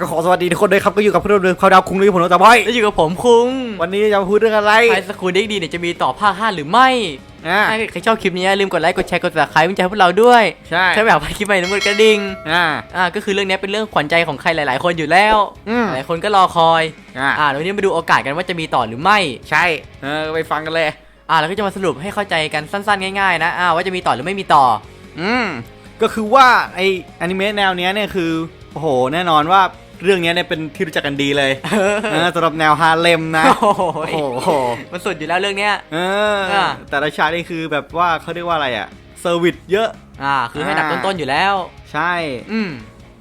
ก็ขอสวัสดีทุกคนด้วยครับก็อยู่กับเพื่อนเดิมเขาดาวคุ้งลุยผมน้องตาบอย แล้วอยู่กับผมคุงวันนี้จะมาพูดเรื่องอะไรไฮสคูลเด็กดีเนี่ยจะมีต่อภาค5หรือไม่อ่าถ้าใครชอบคลิปนี้อย่าลืมกดไลค์กดแชร์กด subscribe เป็นใจให้พวกเราด้วยใช่ถ้าไม่อยากพลาดคลิปใหม่ต้องกดกระดิ่งอ่าอ่าก็คือเรื่องนี้เป็นเรื่องขวัญใจของใครหลาย ๆ คนอยู่แล้วอืมหลายคนก็รอคอยอ่าอ่าเดี๋ยววันนี้มาดูโอกาสกันว่าจะมีต่อหรือไม่ ใช่เออไปฟังกันเลยอ่าแล้วก็จะมาสรุปให้เข้าใจกันสั้น ๆ ง่าย ๆ นะอ่าว่าจะมีต่อหรือไม่มีต่อ อืมก็คือว่าไออนิเมะแนวเนี้ยเนี่ยคือโอ้โหแน่นอนว่า เรื่องเนี้ยเนี่ยเป็นที่รู้จักกันดีเลยเออสำหรับแนวฮาเลมนะโอ้โหโอ้โห มันสุดอยู่แล้วเรื่องเนี้ยเอออ่าแต่ละฉากนี่คือแบบว่าเขาเรียกว่าอะไรอะเซอร์วิสเยอะ อ่า คือให้ดับอ่าต้นๆอยู่แล้ว ใช่ อืม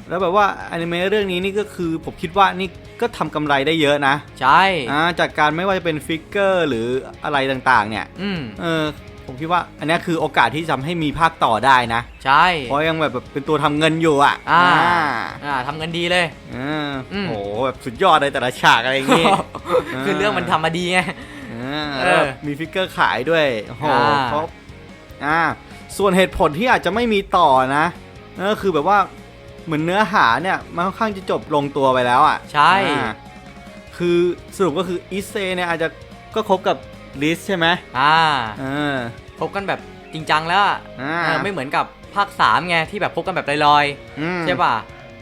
แล้วแบบว่าอนิเมะเรื่องนี้นี่ก็คือผมคิดว่านี่ก็ทำกำไรได้เยอะนะ ใช่อ่าจากการไม่ว่าจะเป็นฟิกเกอร์หรืออะไรต่างๆ เนี่ย อืมเออผมคิดว่าอันเนี้ยคือโอกาสที่จะทำให้มีภาคต่อได้นะ ใช่เพราะยังแบบแบบเป็นตัวทำเงินอยู่อะ อ่าอ่า ทำกันดีเลยเอออืมโอ้โหแบบสุดยอดเลยแต่ละฉากอะไรอย่างงี้ คือเรื่องมันทำมาดีไงเออเออแล้วแบบมีฟิกเกอร์ขายด้วยโอ้โหอ่าครบอ่า ส่วนเหตุผลที่อาจจะไม่มีต่อนะนั่นก็คือแบบว่าเหมือนเนื้อหาเนี่ย มันค่อนข้างจะจบลงตัวไปแล้วอะใช่ อ่าคือสรุปก็คืออิเซเนี่ยอาจจะก็คบกับลิสใช่ไหมอ่าเออพบกันแบบจริงจังแล้วอะอ่าเออไม่เหมือนกับภาค3ไงที่แบบพบกันแบบลอยอืมๆใช่ป่ะ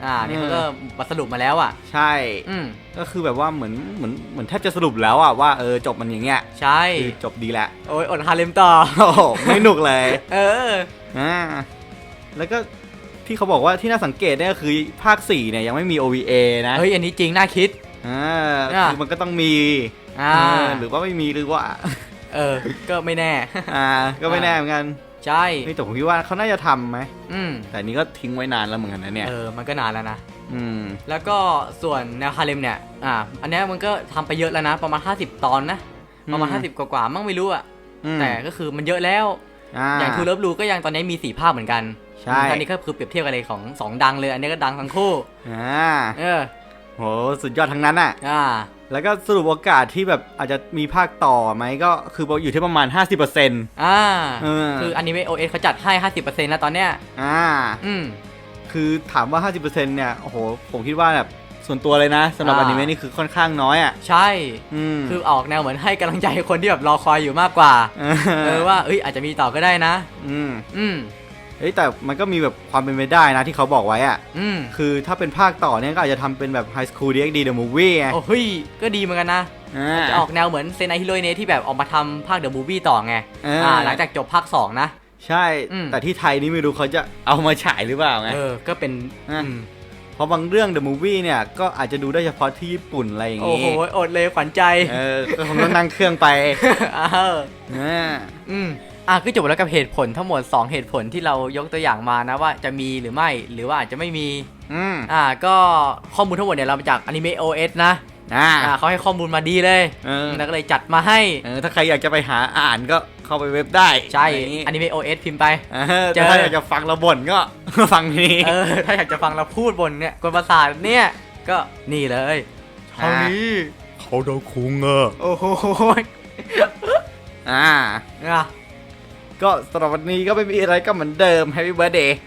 อ่านี่อืมเขาก็มาสรุปมาแล้วอะ ใช่ อืมก็คือแบบว่าเหมือนเหมือนเหมือนแทบจะสรุปแล้วอะว่าเออจบมันอย่างเงี้ยใช่คือจบดีแหละ โอ้ยอดฮาเลมต่อ โอ้โหไม่หนุกเลย เอออ่าแล้วก็ที่เขาบอกว่าที่น่าสังเกตเนี่ยก็คือภาค 4 เนี่ยยังไม่มี OVA นะ เฮ้ย อันนี้จริงน่าคิด อ่าอะคือมันก็ต้องมี อ่าเออหรือว่าไม่มีหรือว่า เออ ก็ไม่แน่ อ่า ก็ไม่แน่เหมือนกัน ใช่ เฮ้ยแต่ผมคิดว่าเขาน่าจะทำไหม อืมแต่อันนี้ก็ทิ้งไว้นานแล้วเหมือนกันนะเนี่ย เออ มันก็นานแล้วนะ อืม แล้วก็ส่วนแนวฮาเลมเนี่ย อ่า อันเนี้ยมันก็ทำไปเยอะแล้วนะ ประมาณ 50 ตอนนะ ประมาณ อืม 50 กว่าๆมั่งไม่รู้อะอืมแต่ก็คือมันเยอะแล้วอ่าอย่างทูเลิฟลูก็ยังตอนนี้มีสี่ภาคเหมือนกันใช่ตอนนี้ก็คือเปรียบเทียบกันเลยของสองดังเลย อันนี้ก็ดังทั้งคู่ อ่า เออ โหสุดยอดทั้งนั้นอะ อ่า แล้วก็สรุปโอกาสที่แบบอาจจะมีภาคต่อไหมก็คืออยู่ที่ประมาณ 50%เอ่า ออคืออนิเมะโอเอเขาจัดให้ 50%แล้วตอนเนี้ย อ่า อืม คือถามว่า 50%เนี่ยโอ้โหผมคิดว่าแบบส่วนตัวเลยนะสำหรับอ่าอนิเมะนี่คือค่อนข้างน้อยอะใช่ อืมคือออกแนวเหมือนให้กำลังใจคนที่แบบรอคอยอยู่มากกว่า เอเออว่า เอ้ย อาจจะมีต่อก็ได้นะ อืม อืม เฮ้ยแต่มันก็มีแบบความเป็นไปได้นะที่เขาบอกไว้อะอืมคือถ้าเป็นภาคต่อเนี่ยก็อาจจะทำเป็นแบบ High School DxD The Movie ไงโอ้เฮ้ยก็ดีเหมือนกันนะ อ่า จะออกแนวเหมือนเซนไอฮิโรเนที่แบบออกมาทำภาคเดอะมูฟวี่ต่อไงเอออ่ หลังจากจบภาค 2 นะ ใช่ อืม แต่ที่ไทยนี่ไม่รู้เขาจะเอามาฉายหรือเปล่าไง เออ ก็เป็นอะ อืมเพราะบางเรื่อง The Movie เนี่ยก็อาจจะดูได้เฉพาะที่ญี่ปุ่นอะไรอย่างโอ้โห งี้อดเลยขวัญใจเออก็คงต้องนั่งเครื่องไปอ้าวอ่า อืม อะก็จบแล้วกับเหตุผลทั้งหมด 2 เหตุผลที่เรายกตัวอย่างมานะว่าจะมีหรือไม่หรือว่าอาจจะไม่มีอืมอ่าก็ข้อมูลทั้งหมดเนี่ยเรามาจากอนิเมะ OS นะอ่าอ่าเขาให้ข้อมูลมาดีเลยเออแล้วก็เลยจัดมาให้ เออถ้าใครอยากจะไปหาอ่านก็เข้าไปเว็บได้ใช่อะไรอย่างงี้อนิเมะ OS พิมพ์ไป เออเจแต่อถ้าอยากจะฟังเราบ่นก็ ฟังนี้เออ ถ้าอยากจะฟังเราพูดบนเนี่ยกวนประสาทเนี่ยก็นี่เลยเท่านี้เขาดาคุงอะโอ้โหอ่าอะ ก็สำหรับวันนี้ก็ไม่มีอะไรก็เหมือนเดิมแฮปปี้เบอร์เดย์